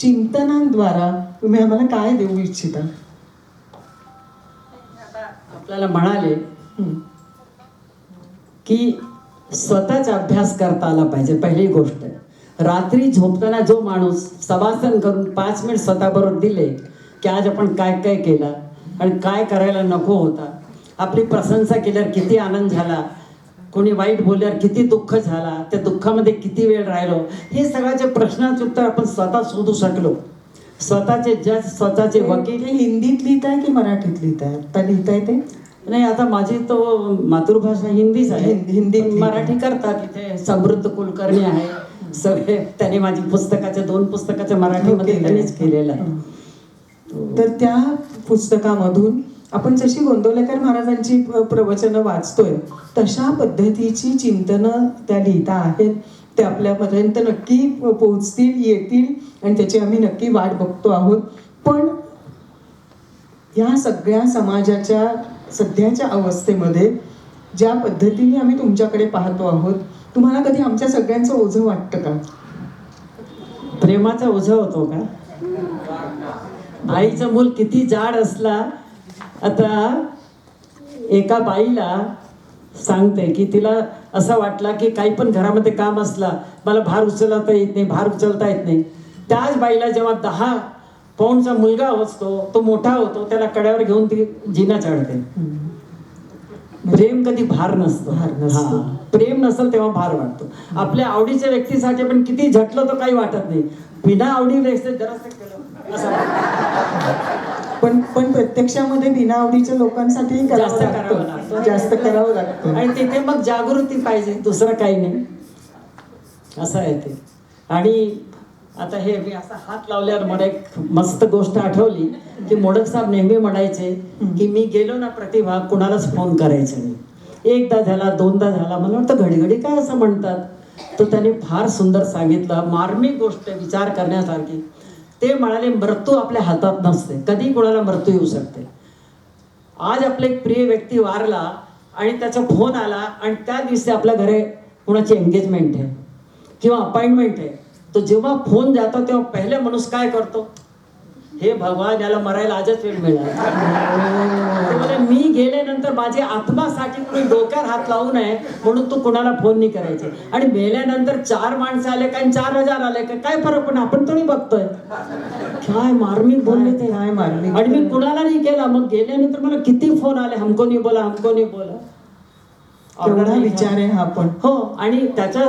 चिंतनांद्वारा तुम्ही आम्हाला काय देऊ इच्छिता? आपल्याला म्हणाले. की स्वतःचा अभ्यास करता आला पाहिजे पहिली गोष्ट. रात्री झोपताना जो माणूस सभासन करून पाच मिनिट स्वतःबरोबर दिले की आज आपण काय काय केलं आणि काय करायला नको होता. आपली प्रशंसा केल्यावर किती आनंद झाला. कोणी वाईट बोलल्यावर किती दुःख झाला त्या दुःखामध्ये किती वेळ राहिलो? हे सगळ्याचे प्रश्नाचे उत्तर आपण स्वतः शोधू शकलो. स्वतःचे जज स्वतःचे वकील. ते हिंदीत लिहिताय की मराठीत लिहिताय आता लिहिताय ते? नाही आता माझी तो मातृभाषा हिंदीच आहे. हिंदी- मराठी करतात इथे. समृद्ध कुलकर्णी आहे. सगळे त्यांनी माझी पुस्तकाचे दोन पुस्तकाचे मराठीमध्ये केलेलं त्यांनीच आहे. केलेलं आहे. हं. तर त्या पुस्तकामधून आपण जशी गोंदवलेकर महाराजांची प्रवचनं वाचतोय तशा पद्धतीची चिंतनं त्या लिहिता आहेत. ते आपल्यापर्यंत नक्की पोहोचतील येतील आणि त्याची आम्ही नक्की वाट बघतो आहोत. पण या सगळ्या समाजाच्या सध्याच्या अवस्थेमध्ये ज्या पद्धतीने आम्ही तुमच्याकडे पाहतो आहोत तुम्हाला कधी आमच्या सगळ्यांचं ओझं वाटतं का? प्रेमाचा ओझा होतो का? आईचं मूल किती जाड असला आता एका बाईला सांगते की तिला असं वाटला की काही पण घरामध्ये काम असला मला भार उचलता येत नाही भार उचलता येत नाही. त्याच बाईला जेव्हा दहा पौंडचा मुलगा असतो तो मोठा होतो त्याला कड्यावर घेऊन ती जिना चढते. प्रेम कधी भार नसतो. भार नसतो. हा. प्रेम नसेल तेव्हा भार वाटतो. आपल्या आवडीच्या व्यक्तीसाठी पण किती झटलो तर काही वाटत नाही. बिना आवडी व्यक्ती जरासं केलं. असं वाटतं. पण पण प्रत्यक्षामध्ये बिना आवडीच्या लोकांसाठी जास्त करावं लागतं. जास्त करावं लागतं. आणि तिथे मग जागृती पाहिजे दुसरं काही नाही. असं आहे ते. आणि आता हे मी असा हात लावल्यावर मला एक मस्त गोष्ट आठवली की मोडक साहेब नेहमी म्हणायचे की मी गेलो ना प्रतिभा कुणालाच फोन करायचा नाही. एकदा झाला दोनदा झाला मला वाटतं घडीघडी काय असं म्हणतात. तर त्याने फार सुंदर सांगितलं. मार्मिक गोष्ट विचार करण्यासारखी. ते म्हणाले मृत्यू आपल्या हातात नसते. कधी कोणाला मृत्यू येऊ शकते. आज आपला एक प्रिय व्यक्ती वारला आणि त्याचा फोन आला आणि त्या दिवशी आपल्या घरे कुणाची एंगेजमेंट आहे किंवा अपॉइंटमेंट आहे. तो जेव्हा फोन जातो तेव्हा पहिले माणूस काय करतो? हे भगवान याला मरायला आजच वेळ मिळाला. मी गेल्यानंतर माझी आत्मासाठी कोणी डोक्यावर हात लावू नये म्हणून तू कुणाला फोन नाही करायचे. आणि मेल्यानंतर चार माणसं आले काय चार हजार आले काय काय फरक पण आपण थोडी बघतोय. काय मार्मिक बोलले ते. काय मार्मिक. आणि मी कुणाला नाही केला. मग गेल्यानंतर मला किती फोन आले? हमको नाही बोला हमको नाही बोला. केवढा विचार आहे हा पण. हो आणि त्याचा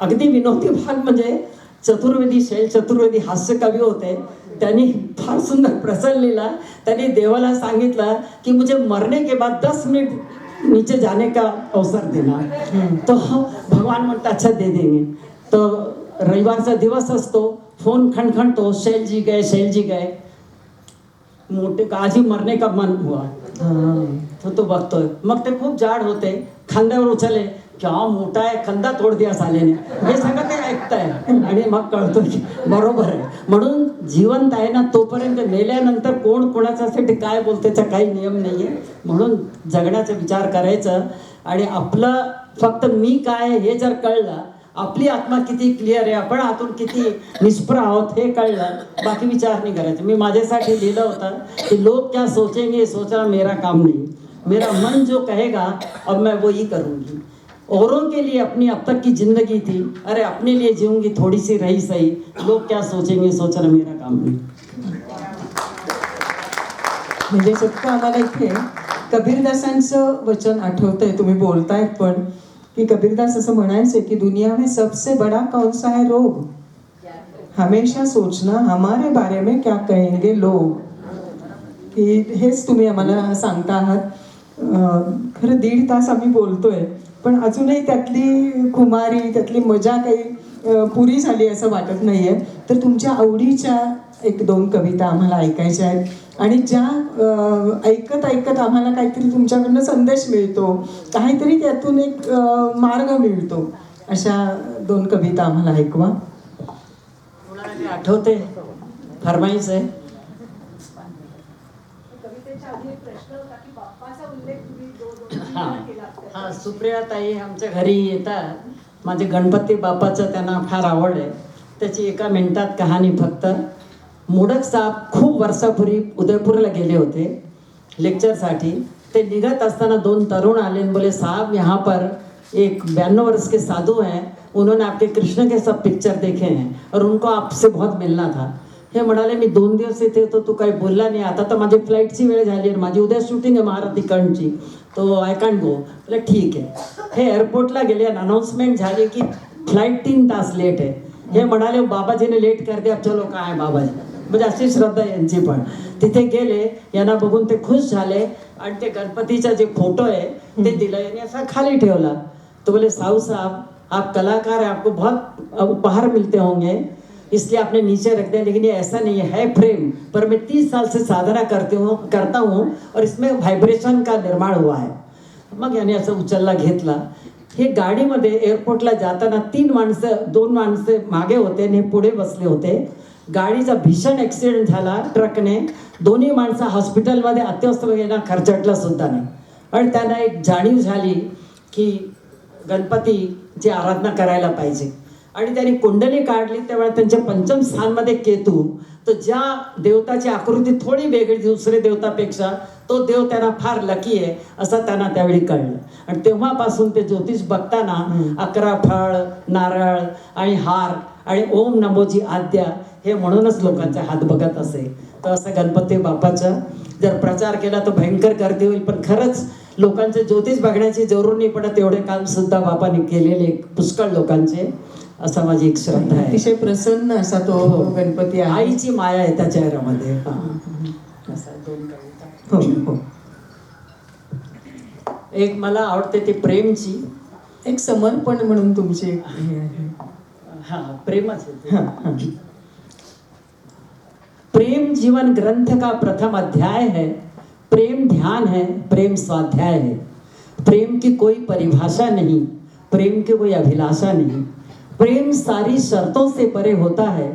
अगदी विनोदी भाग म्हणजे चतुर्वेदी शैल चतुर्वेदी हास्य कवी होते. त्यांनी फार सुंदर प्रसंग लिहिला त्यांनी देवाला सांगितलं की मुझे मरने के बाद दस मिनट नीचे जाने का अवसर देना तो भगवान म्हणतात अच्छा दे देंगे तो रविवारचा दिवस असतो. फोन खणखणतो शैल जी गए शैल जी गए. मोठे आज मरने का मन हुआ. तो तो बघतोय. मग ते खूप जाड होते. खांद्यावर उचलले. क्या मोठा आहे खांदा तोड दिया साल्याने हे सगळं ते ऐकताय. आणि मग कळतो की बरोबर आहे. म्हणून जिवंत आहे ना तोपर्यंत मेल्यानंतर कोण कोणाच्यासाठी काय बोलते त्याचा काही नियम नाहीये. म्हणून जगण्याचा विचार करायचं. आणि आपलं फक्त मी काय हे जर कळलं आपली आत्मा किती क्लिअर आहे आपण आतून किती निष्प्र आहोत हे कळलं बाकी विचार नाही करायचे. मी माझ्यासाठी लिहिलं होतं की लोक क्या सोचेंगे ये सोचना मेरा काम नाही. मेरा मन जो कहेगा अब मैं वो ही करूंगी. औरों के लिए अपनी अब तक की जिंदगी थी। अरे अपने लिए जीऊंगी थोड़ी सी रही सही। लोग क्या सोचेंगे? सोचना मेरा काम नहीं। म्हणजे सत्य आम्हाला इथे कबीरदासांचं वचन आठवतंय तुम्ही बोलतायत पण की कबीरदास असं म्हणायचे की दुनिया में सबसे बड़ा कौन सा है रोग? हमेशा सोचना हमारे बारे में क्या कहेंगे लोग? की हेच तुम्ही आम्हाला सांगता आहात. खरं दीड तास आम्ही बोलतोय. पण अजूनही त्यातली खुमारी त्यातली मजा काही पुरी झाली असं वाटत नाहीये. तर तुमच्या आवडीच्या एक दोन कविता आम्हाला ऐकायच्या आहेत. आणि ज्या ऐकत ऐकत आम्हाला काहीतरी तुमच्याकडनं संदेश मिळतो. काहीतरी त्यातून एक मार्ग मिळतो. अशा दोन कविता आम्हाला ऐकवा. आठवते. फरमाईच आहे. हा. सुप्रिया ताई आमच्या घरी येतात. माझे गणपती बाप्पाचं त्यांना फार आवड आहे. त्याची एका मिनिटात कहाणी फक्त. मोडक साहेब खूप वर्षापूर्वी उदयपूरला गेले होते लेक्चरसाठी ते निघत असताना दोन तरुण आले आणि बोले साहब यहाँ पर एक बयानवे वर्ष के साधु हैं. उन्होंने आपके कृष्ण के सब पिक्चर देखे हैं और उनको आपसे बहुत मिलना था. हे म्हणाले मी दोन दिवस इथे होतो तू काही बोलला नाही. आता तर माझी फ्लाईटची वेळ झाली आहे माझी उद्या शूटिंग आहे कणची तो आय कॅन्ट गो म्हटलं ठीक आहे. हे एअरपोर्टला गेले आणि अनाऊन्समेंट झाली की फ्लाईट तीन तास लेट आहे. हे म्हणाले बाबाजीने लेट कर दिया. चलो काय आहे बाबाजी? म्हणजे अशी श्रद्धा आहे यांची पण. तिथे गेले यांना बघून ते खुश झाले आणि ते गणपतीचा जे फोटो आहे ते दिलं. यांनी असा खाली ठेवला. तो बोले साहू साहब आप कलाकार है आपको बहुत उपहार मिलते होंगे. इसलिए आपने नीचे रख दिया लेकिन ये ऐसा नहीं है है फ्रेम पर मैं तीस साल से साधना करते हूँ करता हूँ और इसमें व्हायब्रेशन का निर्माण हुआ है। मग याने असं उचलला घेतला। हे गाडीमध्ये एअरपोर्टला जाताना तीन माणसं दोन माणसं मागे होते आणि हे पुढे बसले होते. गाडीचा भीषण ॲक्सिडेंट झाला ट्रकने दोन्ही माणसं हॉस्पिटलमध्ये अत्यवस्थ वगैरे खर्चटला सुद्धा नाही. आणि त्यांना एक जाणीव झाली की गणपतीची आराधना करायला पाहिजे. आणि त्यांनी कुंडली काढली तेव्हा त्यांच्या पंचम स्थानमध्ये केतू. तर ज्या देवताची आकृती थोडी वेगळी दुसरे देवतापेक्षा तो देव त्यांना फार लकी आहे असं त्यांना त्यावेळी कळलं. आणि तेव्हापासून ते ज्योतिष बघताना अकरा फळ नारळ आणि हार आणि ओम नमोजी आद्या हे म्हणूनच लोकांचे हात बघत असे. तर असं गणपती बाप्पाचा जर प्रचार केला तर भयंकर गर्दी होईल पण खरंच लोकांचे ज्योतिष बघण्याची जरूर नाही पडत एवढे काम सुद्धा बापाने केलेले पुष्कळ लोकांचे. असा माझी एक श्रद्धा आहे. अतिशय प्रसन्न असा तो हो. गणपती आईची माया आहे त्या चेहऱ्यामध्ये. हा. हो एक मला आवडते ती प्रेमची. एक समर्पण म्हणून तुमची एक हे. हा प्रेमच. प्रेम जीवन ग्रंथ का प्रथम अध्याय है प्रेम ध्यान है प्रेम स्वाध्याय है। प्रेम की कोई परिभाषा नहीं प्रेम की कोई अभिलाषा नहीं। प्रेम सारी शर्तों से परे होता है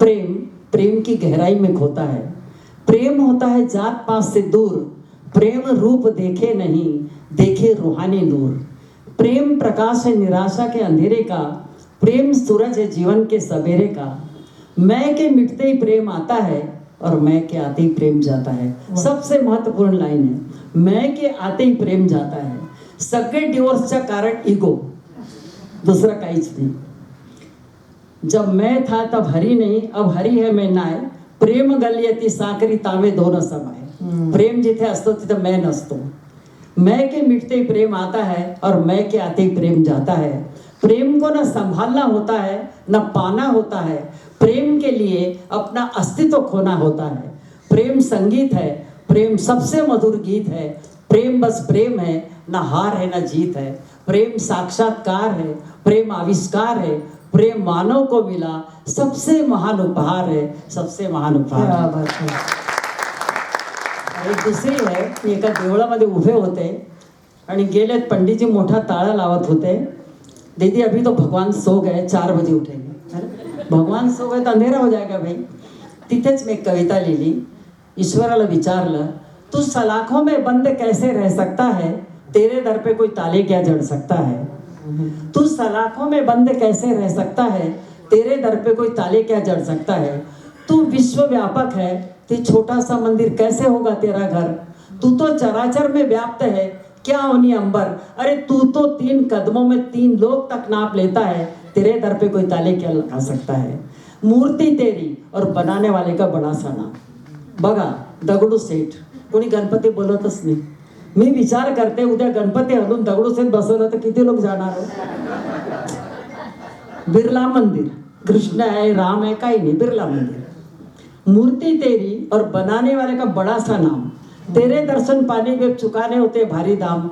प्रेम प्रेम की गहराई में खोता है। प्रेम होता है जात पात से दूर प्रेम रूप देखे नहीं देखे रूहानी नूर। प्रेम प्रकाश है निराशा के अंधेरे का प्रेम सूरज है जीवन के सवेरे का। मैं के मिटते ही प्रेम आता है और मैं के आते ही प्रेम जाता है। सबसे महत्वपूर्ण लाइन है मैं के आते ही प्रेम जाता है। सगळे डिवोर्सच्या कारण इगो दुसरं काहीच नाही। जब मैं था तब हरी नहीं अब हरी है मैं नाय प्रेम गलियती साकरी तावे दोन समाय। हम्म. प्रेम जिथे असतो तिथे मैं नसतो। मैं के मिटते ही प्रेम आता है और मैं के आते ही प्रेम जाता है। प्रेम को न संभालना होता है न पाना होता है। प्रेम के लिए अपना अस्तित्व खोना होता है। प्रेम संगीत है प्रेम सबसे मधुर गीत है। प्रेम बस प्रेम है न हार है न जीत है। प्रेम साक्षात्कार है प्रेम आविष्कार है प्रेम मानव को मिला सबसे महान उपहार है सबसे महान उपहार. एक दुसरी आहे की एका देवळामध्ये उभे होते आणि गेलेत पंडितजी मोठा ताळा लावत होते. दीदी अभी तो भगवान सो गए चार बजे उठेंगे. भगवान सो गए तो अंधेरा हो जाएगा भाई. तिथेच मी एक कविता लिहिली. ईश्वराला विचारलं तू सलाखों में बंद कैसे रह सकता है? तेरे दर पे कोई ताले क्या जड़ सकता है? तू सलाखों में बंद कैसे रह सकता है? तेरे दर पे कोई ताले क्या जड़ सकता है? तू विश्व व्यापक है। ते छोटा सा मंदिर कैसे होगा तेरा घर? तू तो चराचर में व्याप्त है। क्या होनी अंबर? अरे तू तो तीन कदमों में तीन लोग तक नाप लेता है। तेरे दर पे कोई ताले क्या लगा सकता है? मूर्ति तेरी और बनाने वाले का बड़ा सा नाम बघा दगडू सेठ। कोणी गणपती बोलतच नाही मी विचार करते, उद्या गणपती हलून दगडूशेठ बसवलं तर किती लोक जाणार? बिरला मंदिर. कृष्ण है राम है काही नाही, बिरला मंदिर. मूर्ति तेरी और बनाने वाले का बड़ा सा नाम. तेरे दर्शन पाने के चुकाने होते भारी दाम.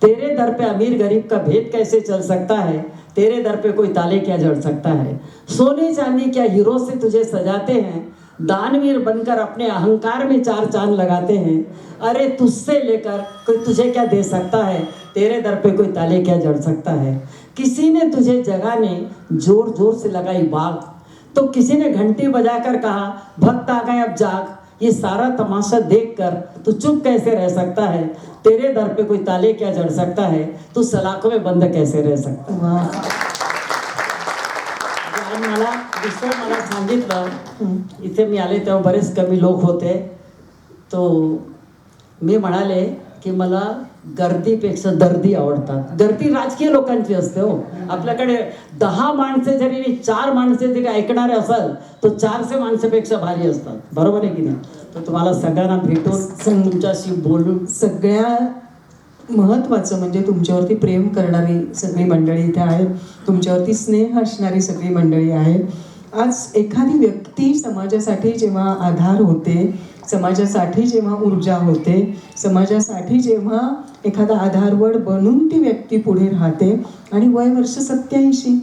तेरे दर पे अमीर गरीब का भेद कैसे चल सकता है? तेरे दर पे कोई ताले क्या जड़ सकता है? सोने चांदी क्या हीरो से तुझे सजाते हैं? दानवीर बनकर अपने अहंकार में चार चाँद लगाते हैं। अरे, तुझसे लेकर कोई तुझे क्या दे सकता है? तेरे दर पे कोई ताले क्या जड़ सकता है? किसी ने तुझे जगाने ज़ोर ज़ोर से लगाई बाग। तो किसी ने घंटी बजाकर कहा, भक्त आ गए, अब जाग। ये सारा तमाशा देखकर तू चुप कैसे रह सकता है? तेरे दर पे कोई ताले क्या जड़ सकता है? तू सलाखों में बंद कैसे रह सकता है? सर मला दुसरं मला सांगितलं इथे मी आले तेव्हा बरेच कमी लोक होते। तो मी म्हणाले की मला गर्दीपेक्षा दर्दी आवडतात गर्दी राजकीय लोकांची असते हो। आपल्याकडे दहा माणसे जरी चार माणसे जरी ऐकणारे असाल तर चारशे माणसेपेक्षा भारी असतात. बरोबर आहे की नाही? तर तुम्हाला सगळ्यांना भेटून तुमच्याशी बोलून सगळ्या महत्त्वाचं म्हणजे तुमच्यावरती प्रेम करणारी सगळी मंडळी इथे आहेत. तुमच्यावरती स्नेह असणारी सगळी मंडळी आहेत. आज एखादी व्यक्ती समाजासाठी जेव्हा आधार होते समाजासाठी जेव्हा ऊर्जा होते समाजासाठी जेव्हा एखादा आधारवड बनून ती व्यक्ती पुढे राहते आणि वय वर्ष सत्याऐंशी.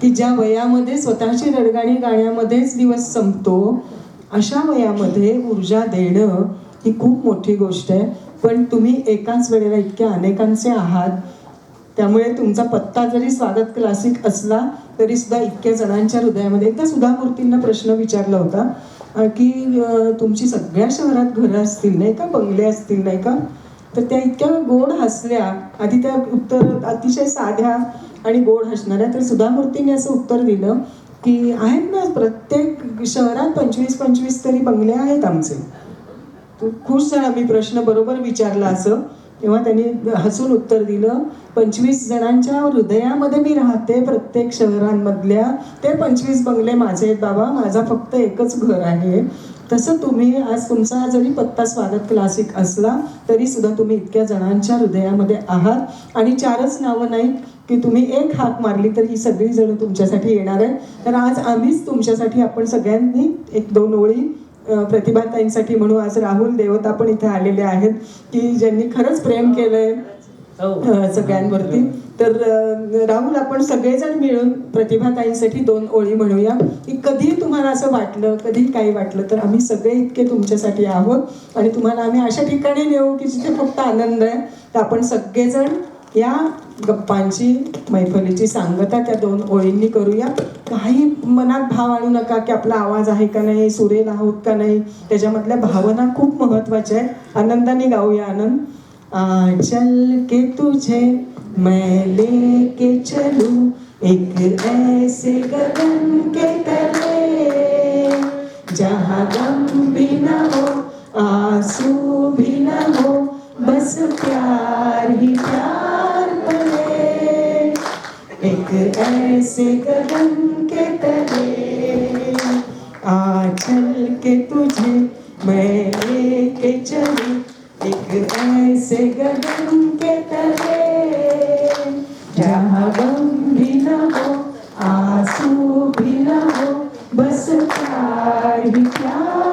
की ज्या वयामध्ये स्वतःची रडगाणी गाण्यामध्येच दिवस संपतो अशा वयामध्ये ऊर्जा देणं ही खूप मोठी गोष्ट आहे. पण तुम्ही एकाच वेळेला इतक्या अनेकांचे आहात त्यामुळे तुमचा पत्ता जरी स्वागत क्लासिक असला तरी सुद्धा इतक्या जणांच्या हृदयामध्ये एकदा सुधा मूर्तींना प्रश्न विचारला होता की तुमची सगळ्या शहरात घरं असतील नाही का? बंगले असतील नाही का? तर त्या इतक्या गोड हसल्या. आधी त्या उत्तर अतिशय साध्या आणि गोड हसणाऱ्या तर सुधामूर्तीने असं उत्तर दिलं की आहेत ना प्रत्येक शहरात पंचवीस पंचवीस तरी बंगले आहेत आमचे. तो खुश झाला मी प्रश्न बरोबर विचारला असं. तेव्हा त्यांनी हसून उत्तर दिलं पंचवीस जणांच्या हृदयामध्ये मी राहते प्रत्येक शहरांमधल्या. ते पंचवीस बंगले माझे आहेत बाबा. माझा फक्त एकच घर आहे. तसं तुम्ही आज तुमचा जरी पत्ता स्वागत क्लासिक असला तरी सुद्धा तुम्ही इतक्या जणांच्या हृदयामध्ये आहात. आणि चारच नावं नाहीत की तुम्ही एक हाक मारली तर ही सगळी जण तुमच्यासाठी येणार आहेत. तर आज आम्हीच तुमच्यासाठी आपण सगळ्यांनी एक दोन ओळी प्रतिभाताईंसाठी म्हणून आज राहुल देवता पण इथे आलेले आहेत की ज्यांनी खरंच प्रेम केलंय हो. सगळ्यांवरती. तर राहुल आपण सगळेजण मिळून प्रतिभाताईंसाठी दोन ओळी म्हणूया की कधी तुम्हाला असं वाटलं कधी काही वाटलं तर आम्ही सगळे इतके तुमच्यासाठी आहोत. आणि तुम्हाला आम्ही अशा ठिकाणी नेऊ की जिथे फक्त आनंद आहे तर आपण सगळेजण या गप्पांची मैफलीची सांगता त्या दोन ओळींनी करूया. काही मनात भाव आणू नका की आपला आवाज आहे का नाही सुरेल आहोत का नाही. त्याच्यामधल्या भावना खूप महत्त्वाच्या आहेत आनंदाने गाऊया आनंद. चल के तुझे मैं लेके चलू. एक ऐसे गगन के तले जहाँ गम भी न हो आंसू भी न हो बस प्यार ही प्यार। ऐसे कदम के तले आ चल के तुझे मैं लेके चलूं एक ऐसे गगन के तले। जहाँ गम भी न हो आंसू भी न हो बस प्यार ही प्यार।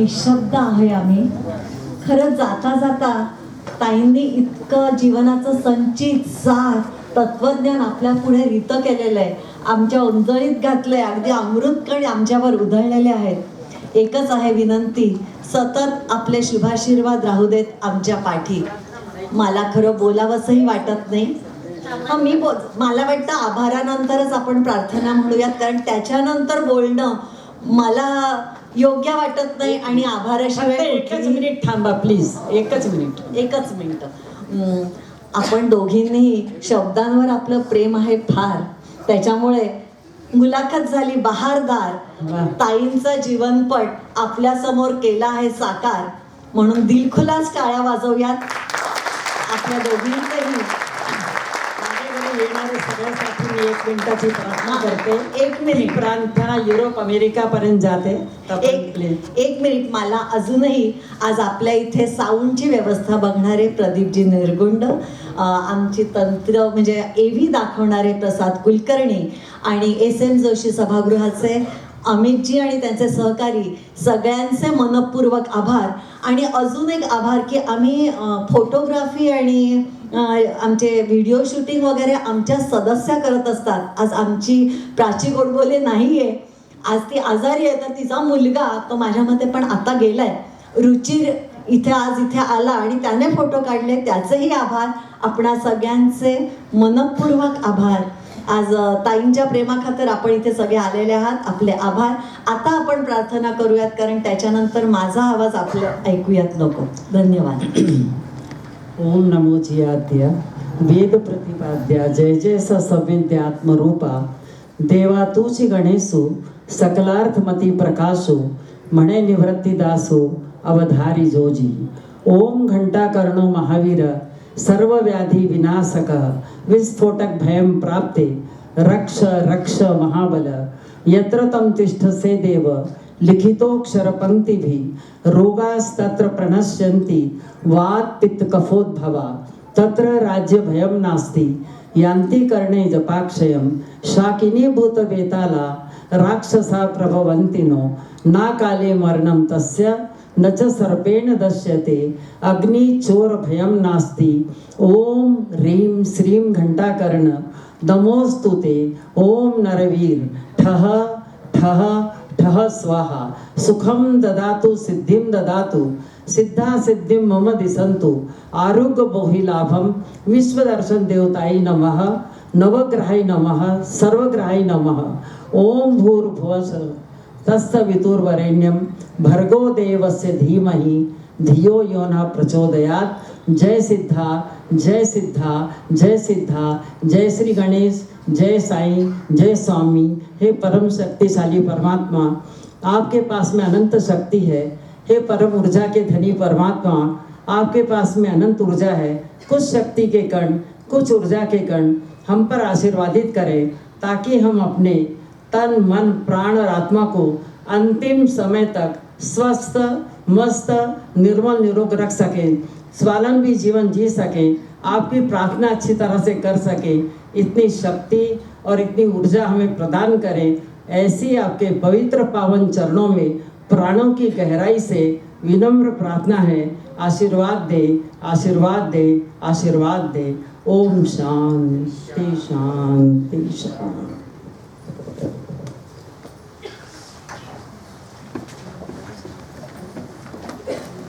निशब्द आहे आम्ही. खरं जाता जाता ताईंनी इतकं जीवनाचं संचित सार तत्वज्ञान आपल्या पुढे रित केलेलं आहे आमच्या उंजळीत घातलं आहे अगदी अमृतकणी आमच्यावर उधळलेले आहेत. एकच आहे विनंती सतत आपले शुभाशीर्वाद राहू देत आमच्या पाठी. मला खरं बोलावंसंही वाटत नाही. हा मी बोल मला वाटतं आभारानंतरच आपण प्रार्थना म्हणूयात कारण त्याच्यानंतर बोलणं मला योग्य वाटत नाही आणि आभाराशिवाय एकच मिनिट थांबा प्लीज एकच मिनिट. एकच मिनिट. आपण दोघींनी शब्दांवर आपलं प्रेम आहे फार. त्याच्यामुळे मुलाखत झाली बहारदार. ताईंचा जीवनपट आपल्यासमोर केला आहे साकार. म्हणून दिलखुलास टाळ्या वाजवूयात. आपल्या दोघींचेही येणारे सगळ्यासाठी मी एक मिनिटाची प्रार्थना करते एक मिनिट प्रार्थना युरोप अमेरिका पर्यंत जाते एक एक मिनिट मला अजूनही आज आपल्या इथे साऊंडची व्यवस्था बघणारे प्रदीपजी निर्गुंड आमची तंत्र म्हणजे एव्ही दाखवणारे प्रसाद कुलकर्णी आणि एस एम जोशी सभागृहाचे अमितजी आणि त्यांचे सहकारी सगळ्यांचे मनपूर्वक आभार. आणि अजून एक आभार की आम्ही फोटोग्राफी आणि आमचे व्हिडिओ शूटिंग वगैरे आमच्या सदस्या करत असतात. आज आमची प्राची गोडबोले नाही आहे आज ती आजारी आहे तर तिचा मुलगा तो माझ्या मते पण आता गेलाय. रुचिर इथे आज इथे आला आणि त्याने फोटो काढले त्याचेही आभार. आपणा सगळ्यांचे मनपूर्वक आभार. आज ताईंच्या प्रेमाखातर आपण इथे सगळे आलेले आहात. आपले आभार. आता आपण प्रार्थना करूयात कारण त्याच्यानंतर माझा आवाज आपल्या ऐकूयात नको धन्यवाद. ओम नमो जियाद्य. वेद प्रतिपाद्या. जय जय स सविद्यात्मरूपा देवा तूची गणेशू सकलार्थमती प्रकाशो म्हणे निवृत्ती दासो अवधारी जोजी ओम घंटा कर्णो महावीर. सर्व व्याधी विनाशक विस्फोटक भयम प्राप्ते रक्ष रक्ष महाबल यत्र तम तिष्ठसे देव लिखितोक्षर रोगास्तत्र प्रणश्यन्ति वात पित्त कफोद्भवा तत्र राज्य भयम नास्ति यान्ति कर्णे जपाक्षयं शाकिनी भूत वेताला राक्षसा प्रभवन्तिनो ना काले मरणं तस्य न च सर्पेण दश्यते अग्नि चोर भयम नास्ति। ओम ह्रीं श्रीं घंटाकर्ण दमोस्तुते ओम नरवीर ठः ठः ठः स्वाहा। सुखम ददातु सिद्धिं ददातु। सिद्धा सिद्धिं मम दिसंतु आरोग्य बोहि लाभम विश्वदर्शन देवताई नमः। नवग्रहाय नमः। सर्वग्रहाय नमः। ओम भूर्भुवः तत्सवितुर्वरेण्यं भर्गो देवस्य धीमहि, धियो यो न प्रचोदयात्। जय सिद्धा जय सिद्धा जय सिद्धा, जय श्री गणेश, जय साईं, जय स्वामी। हे परम शक्तिशाली परमात्मा, आपके पास में अनंत शक्ति है। हे परम ऊर्जा के धनी परमात्मा, आपके पास में अनंत ऊर्जा है। कुछ शक्ति के कण, कुछ ऊर्जा के कण हम पर आशीर्वादित करें, ताकि हम अपने तन, मन, प्राण और आत्मा को अंतिम समय तक स्वस्थ, मस्त, निर्मल, निरोग रख सके स्वावलंबी जीवन जी सके, आपकी प्रार्थना अच्छी तरह से कर सके, इतनी शक्ति और इतनी ऊर्जा हमें प्रदान करें, ऐसी आपके पवित्र पावन चरणों में प्राणों की गहराई से विनम्र प्रार्थना है। आशीर्वाद दे आशीर्वाद दे आशीर्वाद दे। ओम शांति शांति शांति।